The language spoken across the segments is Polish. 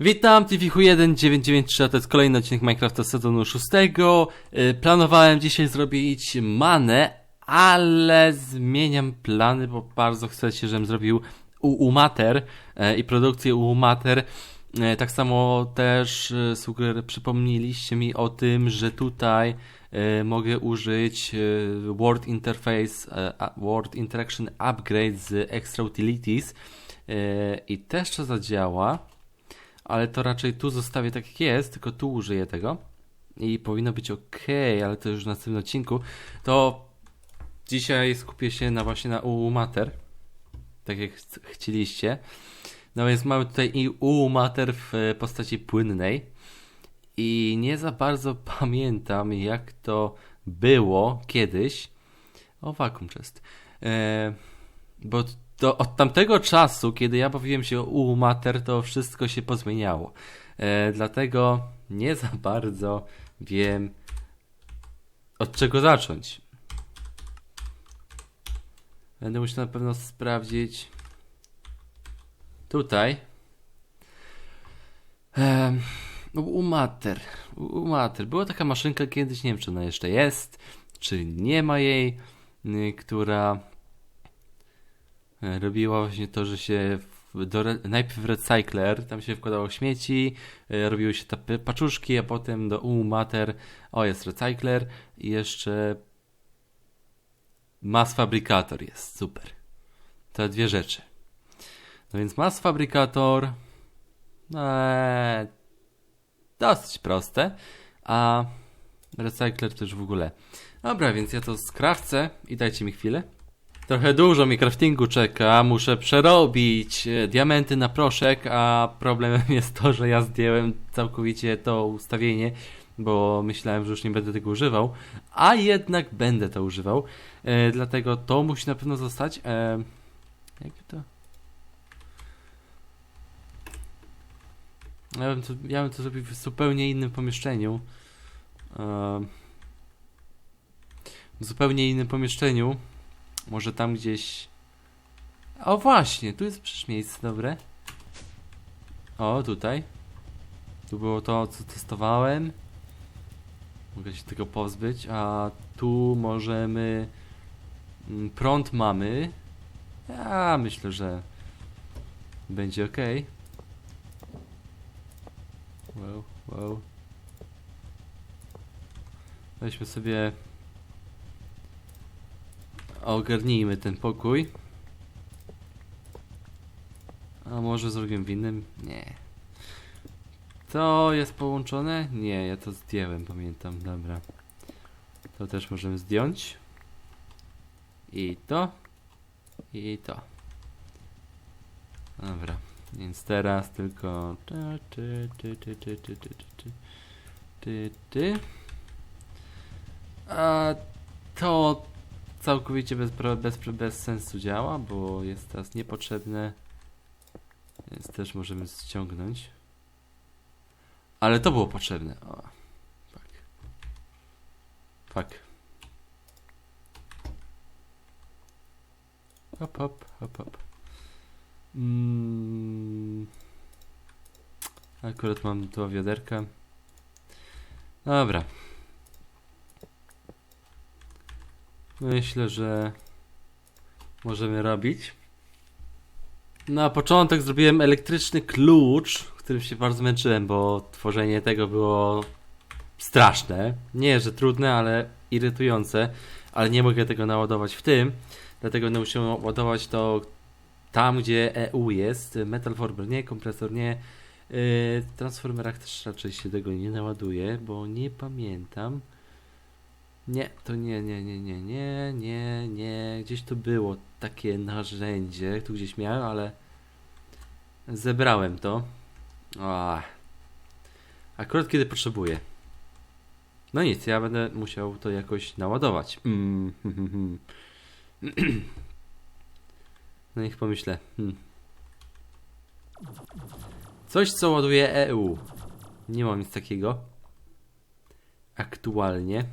Witam, TVH1993, to jest kolejny odcinek Minecrafta sezonu 6. Y, Planowałem dzisiaj zrobić manę, ale zmieniam plany, bo bardzo chcecie, żebym zrobił UU Mater e, i produkcję UU Mater. E, Tak samo też suger- przypomnieliście mi o tym, że tutaj mogę użyć Word Interface, Word Interaction Upgrade z Extra Utilities i też to zadziała ale to raczej tu zostawię tak jak jest, tylko tu użyję tego i powinno być ok, ale to już w następnym odcinku. To dzisiaj skupię się na właśnie na UU Mater, tak jak ch- chcieliście. No więc mamy tutaj i UU Mater w e, postaci płynnej i nie za bardzo pamiętam jak to było kiedyś. O, vacuum chest. E, bo to od tamtego czasu, kiedy ja bawiłem się UU Mater, to wszystko się pozmieniało. E, dlatego nie za bardzo wiem od czego zacząć. Będę musiał na pewno sprawdzić tutaj. Em, UU Mater. UU Mater. Była taka maszynka kiedyś, nie wiem czy ona jeszcze jest, czy nie ma jej, y, która robiła właśnie to, że się do, najpierw recykler, tam się wkładało śmieci, e, robiły się te paczuszki, a potem do UU Mater, o jest recykler i jeszcze mass fabrikator jest, super. Te dwie rzeczy. No więc mass fabrikator, eee, dosyć proste, a recykler też w ogóle. Dobra, więc ja to skrawcę i dajcie mi chwilę. Trochę dużo mi craftingu czeka, muszę przerobić e, diamenty na proszek, a problemem jest to, że ja zdjąłem całkowicie to ustawienie, bo myślałem, że już nie będę tego używał, a jednak będę to używał, e, dlatego to musi na pewno zostać. E, jakby to... Ja bym, to, ja bym to zrobił w zupełnie innym pomieszczeniu. E, w zupełnie innym pomieszczeniu. Może tam gdzieś. O właśnie, tu jest przecież miejsce dobre. O, tutaj. Tu było to, co testowałem. Mogę się tego pozbyć, a tu możemy. mm, Prąd mamy. Ja myślę, że będzie ok. Wow, wow. Weźmy sobie Ogarnijmy ten pokój. A może zrobimy w innym? Nie. To jest połączone? Nie, ja to zdjąłem, pamiętam. Dobra. To też możemy zdjąć. I to. I to. Dobra. Więc teraz tylko. Ty, ty, ty, ty, ty, ty, ty, ty, ty, ty. A to całkowicie bez, bez, bez sensu działa, bo jest teraz niepotrzebne. Więc też możemy ściągnąć. Ale to było potrzebne. O, fuck. Fuck. Hop, hop, hop, hop. Mm. Akurat mam dwa wiaderka. Dobra. Myślę, że możemy robić. Na początek zrobiłem elektryczny klucz, którym się bardzo męczyłem, bo tworzenie tego było straszne. Nie, że trudne, ale irytujące, ale nie mogę tego naładować w tym, dlatego będę musiał ładować to tam, gdzie EU jest. Metal Former nie, kompresor nie. W transformerach też raczej się tego nie naładuje, bo nie pamiętam. Nie, to nie, nie, nie, nie, nie, nie, nie. Gdzieś to było takie narzędzie, tu gdzieś miałem, ale zebrałem to. Ach. Akurat kiedy potrzebuję. No nic, ja będę musiał to jakoś naładować. Mm. No niech pomyślę. Hmm. Coś, co ładuje EU. Nie mam nic takiego. Aktualnie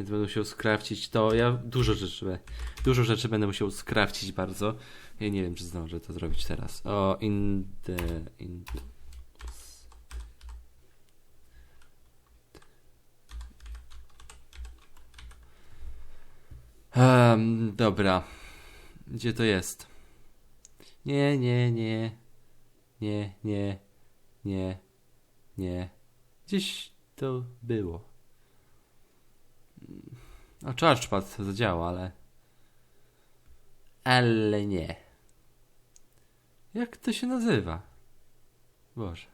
więc będę musiał skrawcić to. Ja dużo rzeczy, dużo rzeczy będę musiał skrawcić bardzo. Ja nie wiem, czy zdążę to zrobić teraz. O, in the... In the Um, dobra. Gdzie to jest? Nie, nie, nie. Nie, nie, nie, nie. Gdzieś to było. A chargepad zadziała, ale... Ale nie. Jak to się nazywa? Boże.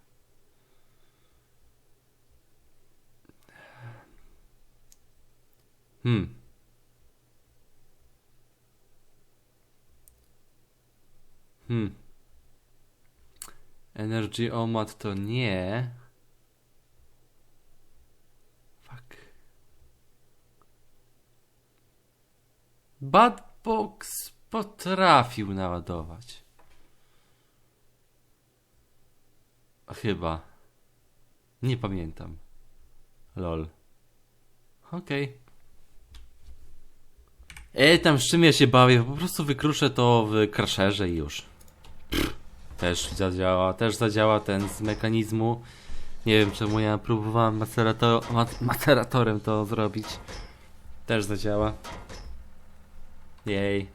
Hmm. Hmm. Energy Omad to nie. Fuck. Badbox potrafił naładować. Chyba. Nie pamiętam. Lol. Okej. Ej, tam z czym ja się bawię? Po prostu wykruszę to w crasherze i już. Też zadziała, też zadziała ten z mechanizmu. Nie wiem czemu ja próbowałem macerato mat maceratorem to zrobić. Też zadziała. Jej.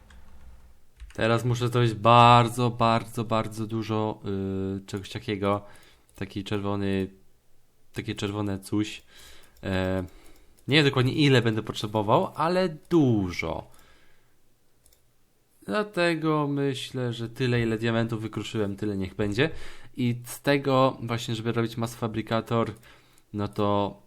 Teraz muszę zrobić bardzo, bardzo, bardzo dużo yy, czegoś takiego. Taki czerwony, takie czerwone coś. E, nie wiem dokładnie ile będę potrzebował, ale dużo. Dlatego myślę, że tyle ile diamentów wykruszyłem, tyle niech będzie. I z tego właśnie, żeby robić mass fabrikator, no to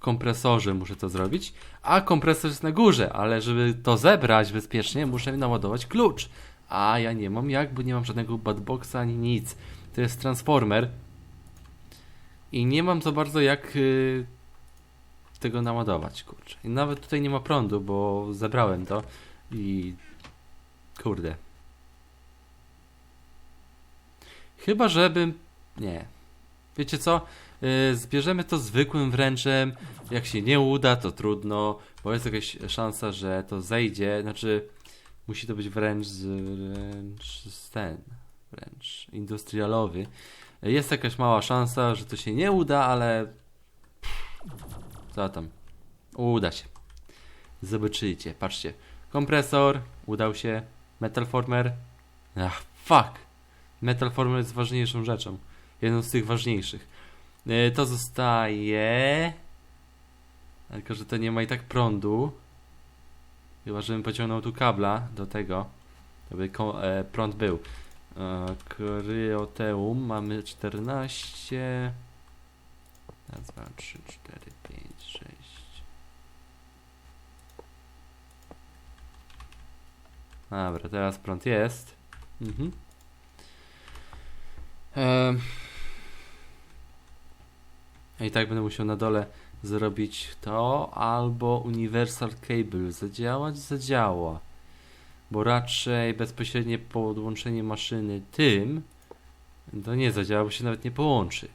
kompresorze muszę to zrobić. A kompresor jest na górze, ale żeby to zebrać bezpiecznie, muszę naładować klucz. A ja nie mam jak, bo nie mam żadnego badboxa ani nic. To jest transformer. I nie mam za bardzo jak y, tego naładować, kurczę. I nawet tutaj nie ma prądu, bo zebrałem to i kurde. Chyba, żebym... Nie. Wiecie co? Yy, zbierzemy to zwykłym wręczem. Jak się nie uda, to trudno, bo jest jakaś szansa, że to zejdzie. Znaczy, musi to być wręcz z, wręcz z ten, wręcz industrialowy. Jest jakaś mała szansa, że to się nie uda, ale co tam? Uda się. Zobaczycie, patrzcie. Kompresor, udał się. Metal Former. Ach, fuck. Metal Former jest ważniejszą rzeczą. Jedną z tych ważniejszych. Yy, to zostaje. Tylko, że to nie ma i tak prądu. Chyba, żebym pociągnął tu kabla do tego. To by ko- e, prąd był. E, Kryoteum mamy 14. Raz, dwa, trzy, cztery, pięć, sześć. Dobra, teraz prąd jest. Mhm. I tak będę musiał na dole zrobić to, albo Universal Cable zadziałać, zadziała. Bo raczej bezpośrednie podłączenie maszyny tym to nie zadziała, bo się nawet nie połączy.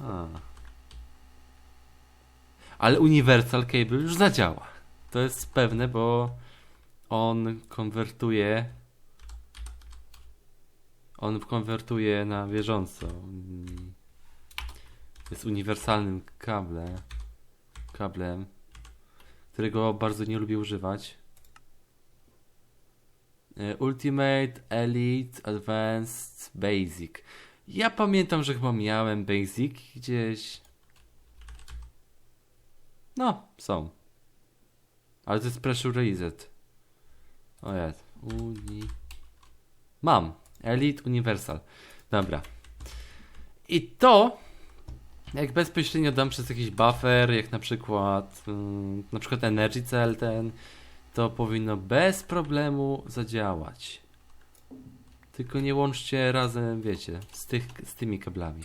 A. Ale Universal Cable już zadziała. To jest pewne, bo on konwertuje. On konwertuje na bieżąco. Jest uniwersalnym kablem, kablem, którego bardzo nie lubię używać. E, Ultimate, Elite, Advanced, Basic. Ja pamiętam, że chyba miałem Basic gdzieś. No, są. Ale to jest Pressure Reset. O jest. Uni... Mam. Elite Universal. Dobra. I to, jak bezpośrednio dam przez jakiś buffer, jak na przykład, ym, na przykład Energy Cell ten, to powinno bez problemu zadziałać. Tylko nie łączcie razem, wiecie, z, tych, z tymi kablami.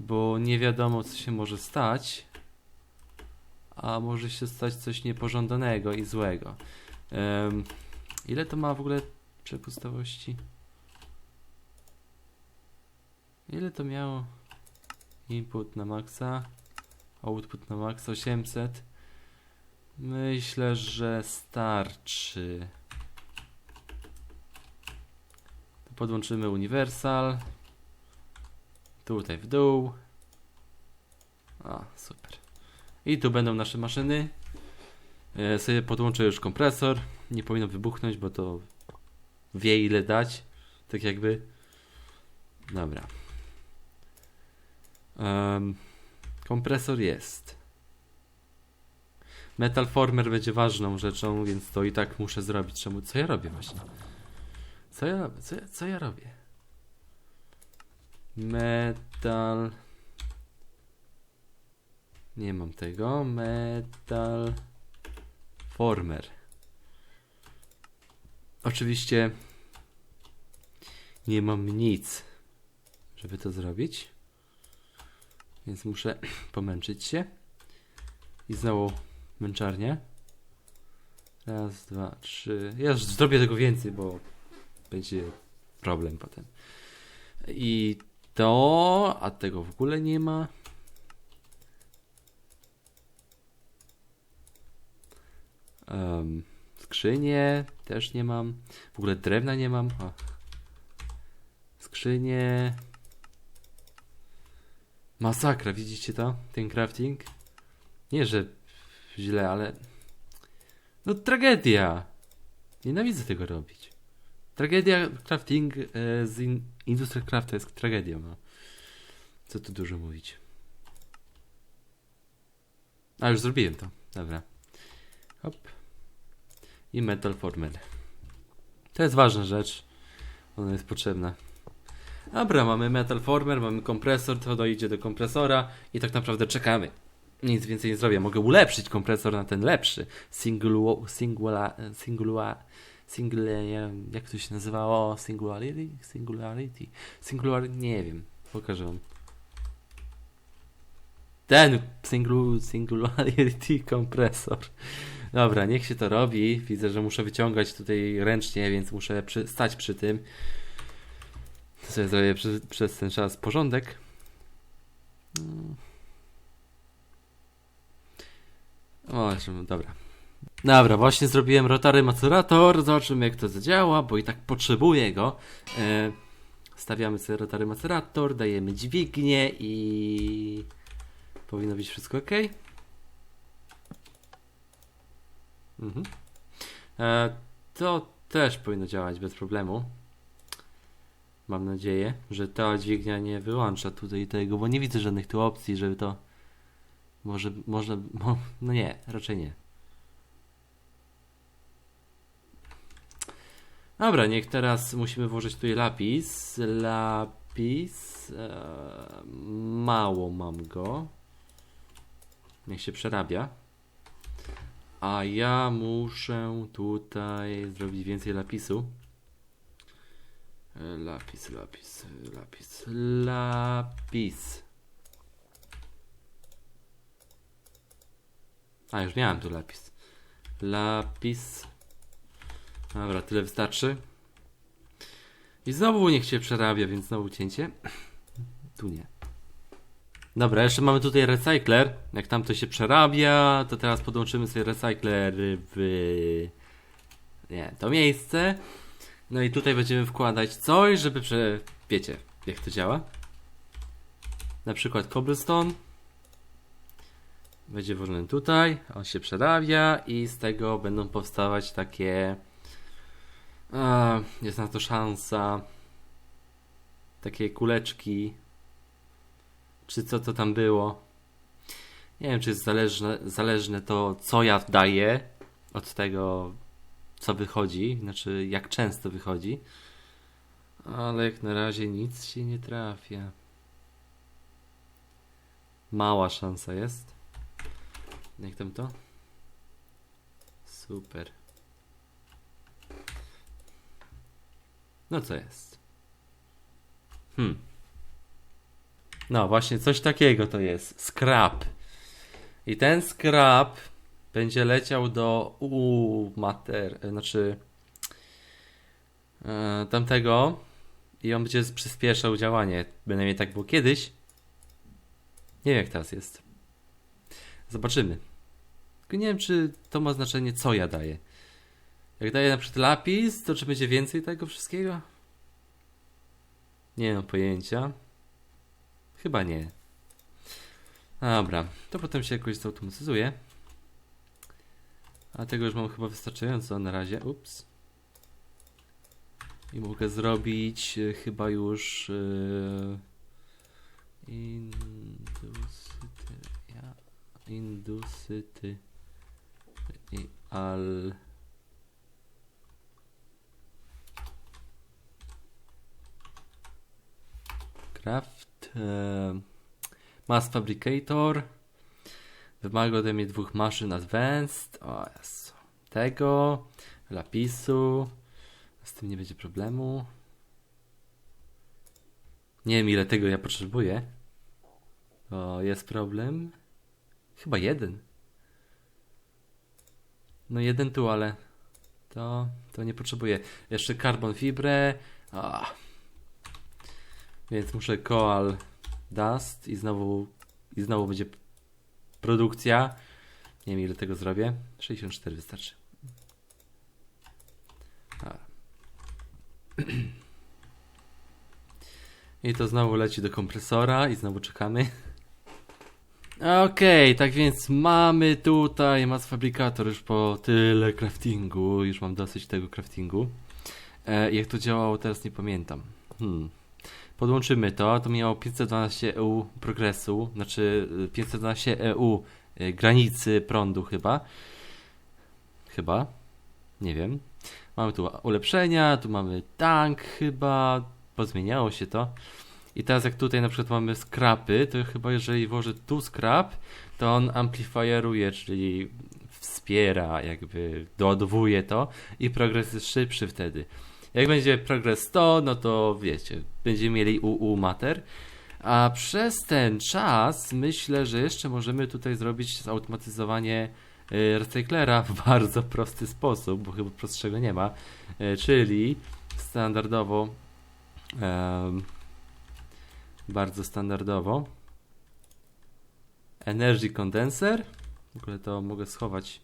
Bo nie wiadomo, co się może stać. A może się stać coś niepożądanego i złego. Em, ile to ma w ogóle przepustowości? Ile to miało? Input na maksa. Output na maksa 800. Myślę, że starczy. Podłączymy uniwersal. Tutaj w dół. A, super. I tu będą nasze maszyny. E, sobie podłączę już kompresor. Nie powinno wybuchnąć, bo to wie ile dać. Tak jakby. Dobra. Em, kompresor jest. Metal Former będzie ważną rzeczą, więc to i tak muszę zrobić. Czemu? Co ja robię właśnie? Co ja robię? Co ja, co ja robię? Metal. Nie mam tego. Metal Former. Oczywiście nie mam nic, żeby to zrobić. Więc muszę pomęczyć się. I znowu męczarnię. Raz, dwa, trzy. Ja już zrobię tego więcej, bo będzie problem potem. I to, a tego w ogóle nie ma. Um, skrzynie też nie mam. W ogóle drewna nie mam. O. Skrzynie. Masakra, widzicie to? Ten crafting? Nie, że źle, ale. No tragedia! Nienawidzę tego robić. Tragedia crafting e, z in, Industrial Crafta jest tragedią. No. Co tu dużo mówić. A już zrobiłem to. Dobra. Hop. I Metal Former. To jest ważna rzecz. Ona jest potrzebna. Dobra, mamy Metal Former, mamy kompresor, to dojdzie do kompresora i tak naprawdę czekamy. Nic więcej nie zrobię. Mogę ulepszyć kompresor na ten lepszy. Single, singula, singula, single, jak to się nazywało? Singularity? Singularity? Singular, nie wiem. Pokażę wam. Ten single, singularity kompresor. Dobra, niech się to robi. Widzę, że muszę wyciągać tutaj ręcznie, więc muszę przy, stać przy tym. To sobie zrobię przez, przez ten czas porządek. Mm. O, dobra. Dobra, właśnie zrobiłem rotary macerator. Zobaczymy jak to zadziała, bo i tak potrzebuję go. E, stawiamy sobie rotary macerator, dajemy dźwignię i powinno być wszystko ok. Mhm. E, to też powinno działać bez problemu. Mam nadzieję, że ta dźwignia nie wyłącza tutaj tego, bo nie widzę żadnych tu opcji, żeby to może, można, mo, no nie, raczej nie. Dobra, niech teraz musimy włożyć tutaj lapis. Lapis. E, mało mam go. Niech się przerabia. A ja muszę tutaj zrobić więcej lapisu. Lapis, lapis, lapis, lapis. A, już miałem tu lapis. Lapis. Dobra, tyle wystarczy. I znowu niech się przerabia, więc znowu cięcie. Tu nie. Dobra, jeszcze mamy tutaj recykler. Jak tam to się przerabia, to teraz podłączymy sobie recykler w nie, to miejsce. No i tutaj będziemy wkładać coś, żeby prze... Wiecie, jak to działa? Na przykład cobblestone. Będzie włożony tutaj, on się przerabia i z tego będą powstawać takie... A, jest na to szansa. Takie kuleczki. Czy co to tam było? Nie wiem, czy jest zależne, zależne to, co ja daję od tego, co wychodzi, znaczy jak często wychodzi. Ale jak na razie nic się nie trafia. Mała szansa jest. Jak tam to? Super. No co jest? Hmm. No właśnie, coś takiego to jest. Scrap. I ten scrap będzie leciał do u mater, znaczy e, tamtego i on będzie przyspieszał działanie. Bynajmniej tak było kiedyś. Nie wiem jak teraz jest. Zobaczymy. Tylko nie wiem czy to ma znaczenie co ja daję. Jak daję na przykład lapis, to czy będzie więcej tego wszystkiego? Nie mam pojęcia. Chyba nie. Dobra, to potem się jakoś zautomatyzuje. A tego już mam chyba wystarczająco na razie. Ups. I mogę zrobić e, chyba już e, indusyty, ja, indusyty i al craft e, mass fabricator wymaga ode mnie dwóch maszyn advanced. O Jezu. tego lapisu. Z tym nie będzie problemu. Nie wiem ile tego ja potrzebuję. O jest problem. Chyba jeden. No jeden tu ale to, to nie potrzebuję. Jeszcze carbon fibre. Więc muszę koal dust i znowu i znowu będzie produkcja. Nie wiem ile tego zrobię. 64 wystarczy. A. I to znowu leci do kompresora i znowu czekamy. Okej, tak więc mamy tutaj mass fabrikator już po tyle craftingu. Już mam dosyć tego craftingu. E, jak to działało teraz nie pamiętam. Hmm podłączymy to, to miało 512 EU progresu, znaczy y, 512 EU y, granicy prądu chyba. Chyba. Nie wiem. Mamy tu ulepszenia, tu mamy tank chyba, pozmieniało się to. I teraz jak tutaj na przykład mamy skrapy, to chyba jeżeli włożę tu skrap, to on amplifieruje, czyli wspiera, jakby doładowuje to i progres jest szybszy wtedy. Jak będzie progres 100, no to wiecie, będziemy mieli UU mater. A przez ten czas myślę, że jeszcze możemy tutaj zrobić zautomatyzowanie y, recyklera w bardzo prosty sposób, bo chyba prostszego nie ma. Y, czyli standardowo, um, bardzo standardowo, Energy Condenser. W ogóle to mogę schować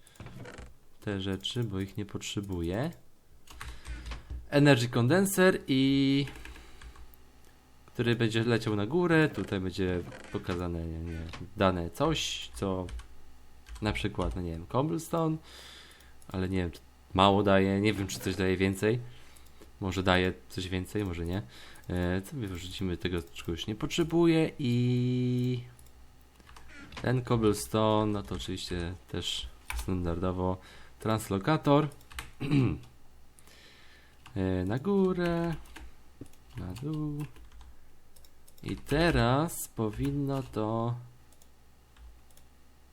te rzeczy, bo ich nie potrzebuję. Energy Condenser i który będzie leciał na górę. Tutaj będzie pokazane nie, nie, dane coś, co na przykład, no nie wiem, cobblestone, ale nie wiem, mało daje, nie wiem czy coś daje więcej. Może daje coś więcej, może nie. E, co wyrzucimy tego, czego już nie potrzebuję i ten cobblestone, no to oczywiście też standardowo translokator. E, na górę, na dół. I teraz powinno to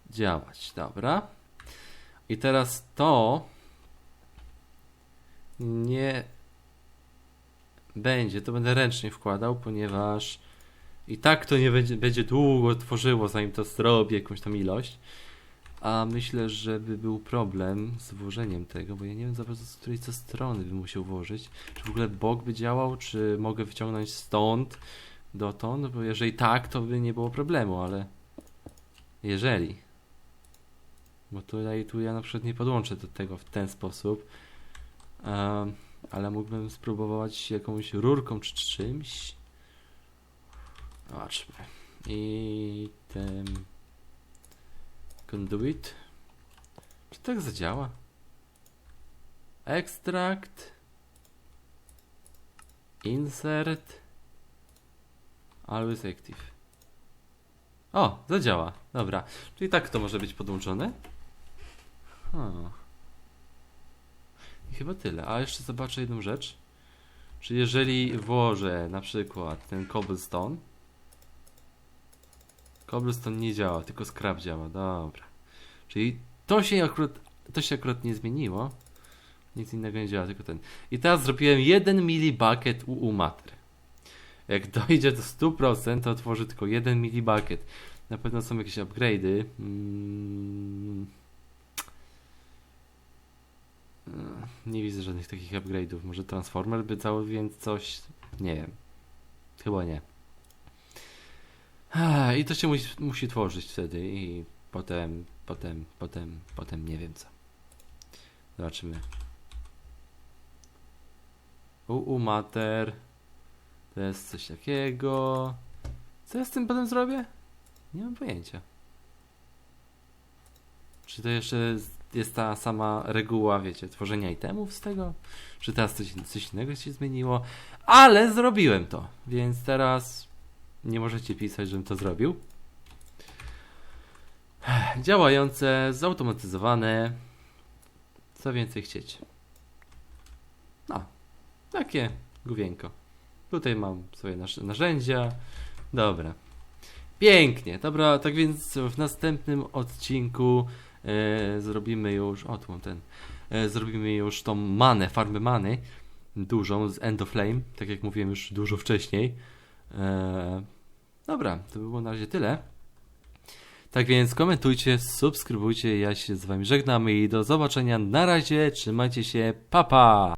działać. Dobra. I teraz to nie będzie, to będę ręcznie wkładał, ponieważ i tak to nie będzie, będzie długo tworzyło, zanim to zrobię jakąś tam ilość. A myślę, że by był problem z włożeniem tego, bo ja nie wiem za bardzo z której co strony bym musiał włożyć. Czy w ogóle bok by działał, czy mogę wyciągnąć stąd dotąd, bo jeżeli tak, to by nie było problemu, ale jeżeli. Bo tutaj tu ja na przykład nie podłączę do tego w ten sposób. Um, ale mógłbym spróbować jakąś rurką czy czymś. Zobaczmy. I tym Conduit. Czy tak zadziała? Extract. Insert. Always active. O, zadziała. Dobra. Czyli tak to może być podłączone. Hmm. I chyba tyle. A jeszcze zobaczę jedną rzecz. Czy jeżeli włożę na przykład ten cobblestone Cobblestone nie działa, tylko scrap działa. Dobra. Czyli to się akurat, to się akurat nie zmieniło. Nic innego nie działa, tylko ten. I teraz zrobiłem 1 milibucket UU mater. Jak dojdzie do 100%, to otworzy tylko 1 milibucket. Na pewno są jakieś upgrade'y. Mm. Nie widzę żadnych takich upgrade'ów. Może Transformer by cały więc coś. Nie wiem. Chyba nie. I to się musi, musi tworzyć wtedy i potem, potem, potem, potem nie wiem co. Zobaczymy. UU mater. To jest coś takiego. Co ja z tym potem zrobię? Nie mam pojęcia. Czy to jeszcze jest ta sama reguła, wiecie, tworzenia itemów z tego? Czy teraz coś, coś innego się zmieniło? Ale zrobiłem to, więc teraz nie możecie pisać, żebym to zrobił. Działające, zautomatyzowane. Co więcej chcieć? No, takie główienko. Tutaj mam swoje narzędzia. Dobra. Pięknie. Dobra, tak więc w następnym odcinku e, zrobimy już. O, tu mam ten. E, zrobimy już tą manę, farmę many. Dużą z End of Flame. Tak jak mówiłem już dużo wcześniej. E, dobra, to by było na razie tyle. Tak więc komentujcie, subskrybujcie. Ja się z Wami żegnam i do zobaczenia. Na razie, trzymajcie się. Pa pa!